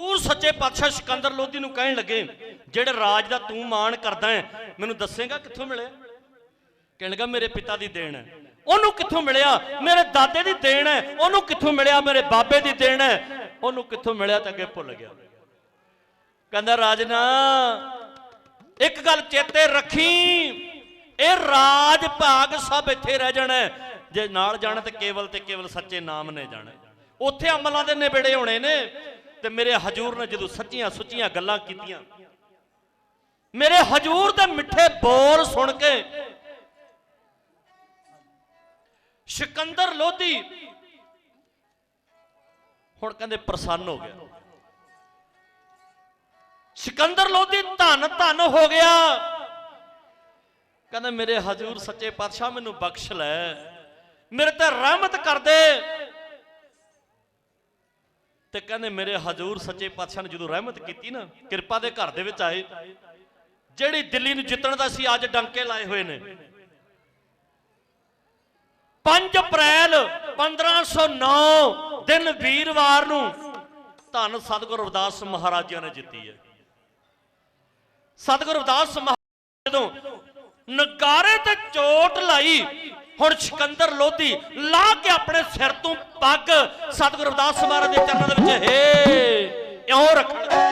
ਹਜੂਰ ਸੱਚੇ ਪਾਤਸ਼ਾਹ ਸਿਕੰਦਰ ਲੋਧੀ ਨੂੰ ਕਹਿਣ ਲੱਗੇ, ਜਿਹੜੇ ਰਾਜ ਦਾ ਤੂੰ ਮਾਣ ਕਰਦਾ ਹੈ, ਮੈਨੂੰ ਦੱਸੇਗਾ ਕਿੱਥੋਂ ਮਿਲਿਆ? ਕਹਿਣ ਲੱਗਾ, ਮੇਰੇ ਪਿਤਾ ਦੀ ਦੇਣ ਹੈ। ਉਹਨੂੰ ਕਿੱਥੋਂ ਮਿਲਿਆ? ਮੇਰੇ ਦਾਦੇ ਦੀ ਦੇਣ ਹੈ। ਉਹਨੂੰ ਕਿੱਥੋਂ ਮਿਲਿਆ? ਮੇਰੇ ਬਾਬੇ ਦੀ ਦੇਣ ਹੈ। ਉਹਨੂੰ ਕਿੱਥੋਂ ਮਿਲਿਆ ਤਾਂ ਅੱਗੇ ਭੁੱਲ ਗਿਆ। ਕਹਿੰਦਾ ਰਾਜਨਾ ਇੱਕ ਗੱਲ ਚੇਤੇ ਰੱਖੀ। ਇਹ ਰਾਜ ਭਾਗ ਸਭ ਇੱਥੇ ਰਹਿ ਜਾਣਾ ਜੇ ਨਾਲ ਜਾਣਾ ਤੇ ਕੇਵਲ ਤੇ ਕੇਵਲ ਸੱਚੇ ਨਾਮ ਨੇ ਜਾਣਾ ਉੱਥੇ ਅਮਲਾਂ ਦੇ ਨਿਬੇੜੇ ਹੋਣੇ ਨੇ। ਤੇ ਮੇਰੇ ਹਜੂਰ ਨੇ ਜਦੋਂ ਸੱਚੀਆਂ ਸੁੱਚੀਆਂ ਗੱਲਾਂ ਕੀਤੀਆਂ, ਮੇਰੇ ਹਜੂਰ ਦੇ ਮਿੱਠੇ ਬੋਲ ਸੁਣ ਕੇ ਸਿਕੰਦਰ ਲੋਧੀ ਹੁਣ ਕਹਿੰਦੇ ਪ੍ਰਸੰਨ ਹੋ ਗਿਆ। ਸਿਕੰਦਰ ਲੋਧੀ ਧਨ ਧਨ ਹੋ ਗਿਆ। ਕਹਿੰਦਾ ਮੇਰੇ ਹਜੂਰ ਸੱਚੇ ਪਾਤਸ਼ਾਹ ਮੈਨੂੰ ਬਖਸ਼ ਲੈ, ਮੇਰੇ ਤੇ ਰਹਿਮਤ ਕਰ ਦੇ। ਤੇ ਕਹਿੰਦੇ ਮੇਰੇ ਹਜੂਰ ਸੱਚੇ ਪਾਤਸ਼ਾਹ ਨੇ ਜਦੋਂ ਰਹਿਮਤ ਕੀਤੀ ਨਾ, ਕਿਰਪਾ ਦੇ ਘਰ ਦੇ ਵਿੱਚ ਆਏ। ਜਿਹੜੀ ਦਿੱਲੀ ਨੂੰ ਜਿੱਤਣ ਦਾ ਸੀ, ਅੱਜ ਡੰਕੇ ਲਾਏ ਹੋਏ ਨੇ। 5 ਅਪ੍ਰੈਲ 1509 ਦਿਨ ਵੀਰਵਾਰ ਨੂੰ ਧੰਨ ਸਤਿਗੁਰੂ ਰਵਿਦਾਸ ਮਹਾਰਾਜਿਆਂ ਨੇ ਜਿੱਤੀ ਹੈ। ਸਤਿਗੁਰੂ ਰਵਿਦਾਸ ਮਹਾਰਾਜ ਜਦੋਂ ਨਗਾਰੇ ਤੇ ਚੋਟ ਲਾਈ ਹੁਣ ਸਿਕੰਦਰ ਲੋਧੀ ਲਾ ਕੇ ਆਪਣੇ ਸਿਰ ਤੋਂ ਪੱਗ। ਸਤਿਗੁਰੂ ਰਵਿਦਾਸ ਮਹਾਰਾਜ ਦੇ ਚਰਨਾਂ ਦੇ ਵਿੱਚ, ਹੇ, ਇਉਂ ਰੱਖਣ।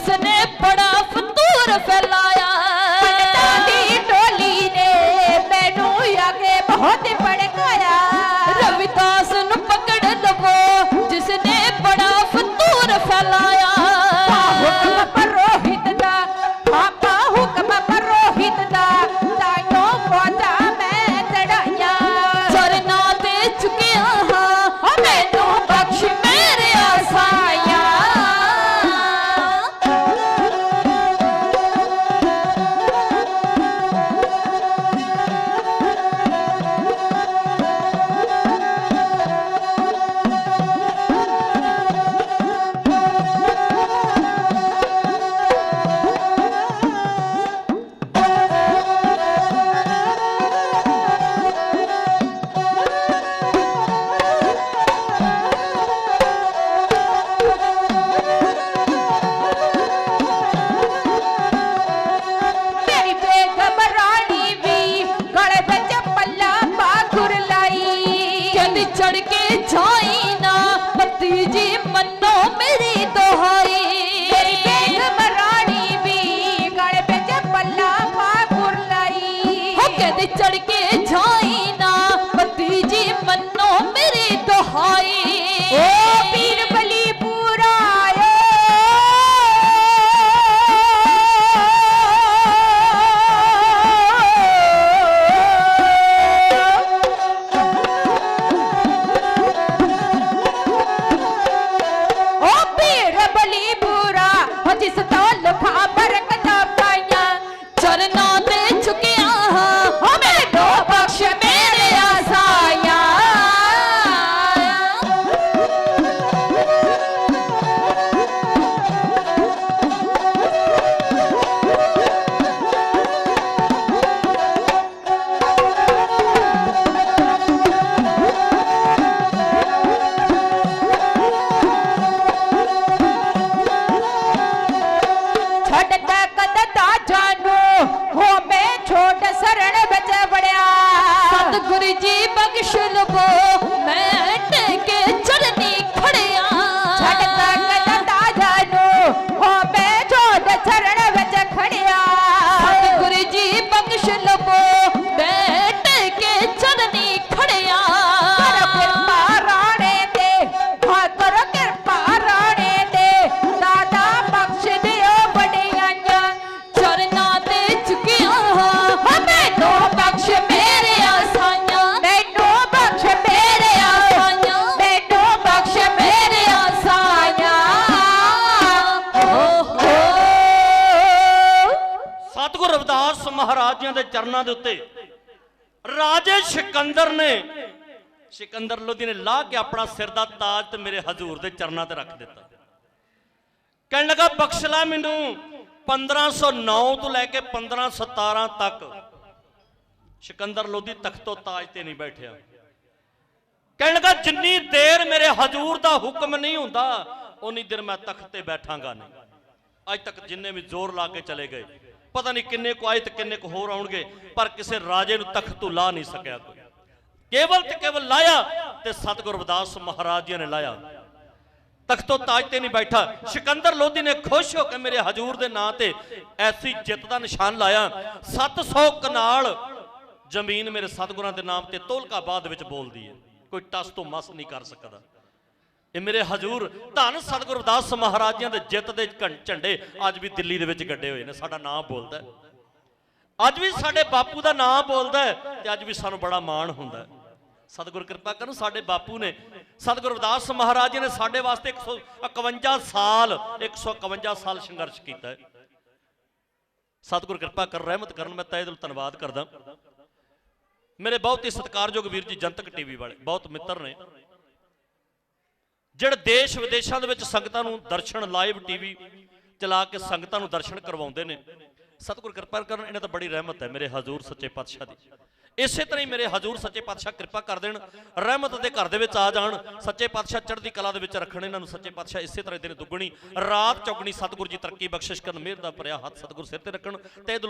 ਉਸਨੇ ਬੜਾ ਫਤੂਰ ਫੈਲ ਚਰਨਾਂ ਰਵਿਦਾਸ ਮਹਾਰਾਜਿਆਂ ਦੇ ਚਰਨਾਂ ਦੇ ਉੱਤੇ ਰਾਜੇ ਸਿਕੰਦਰ ਨੇ ਸਿਕੰਦਰ ਲੋਧੀ ਨੇ ਲਾ ਕੇ ਆਪਣਾ ਸਿਰ ਦਾ ਤਾਜ ਤੇ ਮੇਰੇ ਹਜ਼ੂਰ ਦੇ ਚਰਨਾਂ ਤੇ ਰੱਖ ਦਿੱਤਾ। ਕਹਿਣ ਲੱਗਾ, ਬਖਸ਼ ਲੈ ਮੈਨੂੰ 1509 ਤੋਂ ਲੈ ਕੇ 1517 ਤੱਕ। ਸਿਕੰਦਰ ਲੋਧੀ ਤਖਤੋਂ ਤਾਜ ਤੇ ਨਹੀਂ ਬੈਠਿਆ। ਕਹਿਣ ਲੱਗਾ, ਜਿੰਨੀ ਦੇਰ ਮੇਰੇ ਹਜ਼ੂਰ ਦਾ ਹੁਕਮ ਨਹੀਂ ਹੁੰਦਾ ਉਨੀ ਦੇਰ ਮੈਂ ਤਖਤ ਤੇ ਬੈਠਾਂਗਾ ਨਹੀਂ। ਅੱਜ ਤੱਕ ਜਿੰਨੇ ਵੀ ਜ਼ੋਰ ਲਾ ਕੇ ਚਲੇ ਗਏ ਪਤਾ ਨਹੀਂ ਕਿੰਨੇ ਕੁ ਆਏ ਤੇ ਕਿੰਨੇ ਕੁ ਹੋਰ ਆਉਣਗੇ, ਪਰ ਕਿਸੇ ਰਾਜੇ ਨੂੰ ਤਖਤ ਤੋਂ ਲਾ ਨਹੀਂ ਸਕਿਆ ਕੋਈ। ਕੇਵਲ ਤੇ ਕੇਵਲ ਲਾਇਆ ਤੇ ਸਤਿਗੁਰ ਰਵਿਦਾਸ ਮਹਾਰਾਜ ਜੀ ਨੇ ਲਾਇਆ। ਤਖਤੋਂ ਤਾਜ ਤੇ ਨਹੀਂ ਬੈਠਾ। ਸਿਕੰਦਰ ਲੋਧੀ ਨੇ ਖੁਸ਼ ਹੋ ਕੇ ਮੇਰੇ ਹਜੂਰ ਦੇ ਨਾਂ ਤੇ ਐਸੀ ਜਿੱਤ ਦਾ ਨਿਸ਼ਾਨ ਲਾਇਆ। 700 ਕਨਾਲ ਜ਼ਮੀਨ ਮੇਰੇ ਸਤਿਗੁਰਾਂ ਦੇ ਨਾਮ ਤੇ ਤੋਲਕਾ ਤੋਲਕਾਬਾਦ ਵਿੱਚ ਬੋਲਦੀ ਹੈ। ਕੋਈ ਟਸ ਤੋਂ ਮਸ ਨਹੀਂ ਕਰ ਸਕਦਾ। ਇਹ ਮੇਰੇ ਹਜੂਰ ਧੰਨ ਸਤਿਗੁਰ ਰਵਿਦਾਸ ਮਹਾਰਾਜਿਆਂ ਦੇ ਜਿੱਤ ਦੇ ਘੰ- ਝੰਡੇ ਅੱਜ ਵੀ ਦਿੱਲੀ ਦੇ ਵਿੱਚ ਗੱਡੇ ਹੋਏ ਨੇ, ਸਾਡਾ ਨਾਮ ਬੋਲਦਾ ਅੱਜ ਵੀ ਸਾਡੇ ਬਾਪੂ ਦਾ ਨਾਮ ਬੋਲਦਾ ਹੈ ਤੇ ਅੱਜ ਵੀ ਸਾਨੂੰ ਬੜਾ ਮਾਣ ਹੁੰਦਾ ਸਤਿਗੁਰ ਕਿਰਪਾ ਕਰਨ ਸਾਡੇ ਬਾਪੂ ਨੇ, ਸਤਿਗੁਰ ਰਵਿਦਾਸ ਮਹਾਰਾਜ ਜੀ ਨੇ ਸਾਡੇ ਵਾਸਤੇ 151 ਸਾਲ 151 ਸਾਲ ਸੰਘਰਸ਼ ਕੀਤਾ ਸਤਿਗੁਰ ਕਿਰਪਾ ਕਰ, ਰਹਿਮਤ ਕਰਨ, ਮੈਂ ਤਹਿ ਦਿਲ ਧੰਨਵਾਦ ਕਰਦਾ। ਮੇਰੇ ਬਹੁਤ ਹੀ ਸਤਿਕਾਰਯੋਗ ਵੀਰ ਜੀ ਜਨਤਕ ਟੀਵੀ ਵਾਲੇ, ਬਹੁਤ ਮਿੱਤਰ ਨੇ। ਜਿਹੜੇ ਦੇਸ਼ ਵਿਦੇਸ਼ਾਂ ਦੇ ਵਿੱਚ ਸੰਗਤਾਂ ਨੂੰ ਦਰਸ਼ਨ ਲਾਈਵ ਟੀਵੀ ਚਲਾ ਕੇ ਸੰਗਤਾਂ ਨੂੰ ਦਰਸ਼ਨ ਕਰਵਾਉਂਦੇ ਨੇ। ਸਤਿਗੁਰ ਕਿਰਪਾ ਕਰਨ, ਇਹਨਾਂ ਤਾਂ ਬੜੀ ਰਹਿਮਤ ਹੈ ਮੇਰੇ ਹਜ਼ੂਰ ਸੱਚੇ ਪਾਤਸ਼ਾਹ ਦੀ। ਇਸੇ ਤਰ੍ਹਾਂ ਹੀ ਮੇਰੇ ਹਜ਼ੂਰ ਸੱਚੇ ਪਾਤਸ਼ਾਹ ਕਿਰਪਾ ਕਰ ਦੇਣ, ਰਹਿਮਤ ਦੇ ਘਰ ਦੇ ਵਿੱਚ ਆ ਜਾਣ, ਸੱਚੇ ਪਾਤਸ਼ਾਹ ਚੜ੍ਹਦੀ ਕਲਾ ਦੇ ਵਿੱਚ ਰੱਖਣ ਇਹਨਾਂ ਨੂੰ ਸੱਚੇ ਪਾਤਸ਼ਾਹ ਇਸੇ ਤਰ੍ਹਾਂ ਦਿਨ ਦੁੱਗਣੀ, ਰਾਤ ਚੌਗਣੀ ਸਤਿਗੁਰ ਜੀ ਤਰੱਕੀ ਬਖਸ਼ਿਸ਼ ਕਰਨ, ਮਿਹਰ ਦਾ ਭਰਿਆ ਹੱਥ ਸਤਿਗੁਰ ਸਿਰ ਤੇ ਰੱਖਣ ਤੇ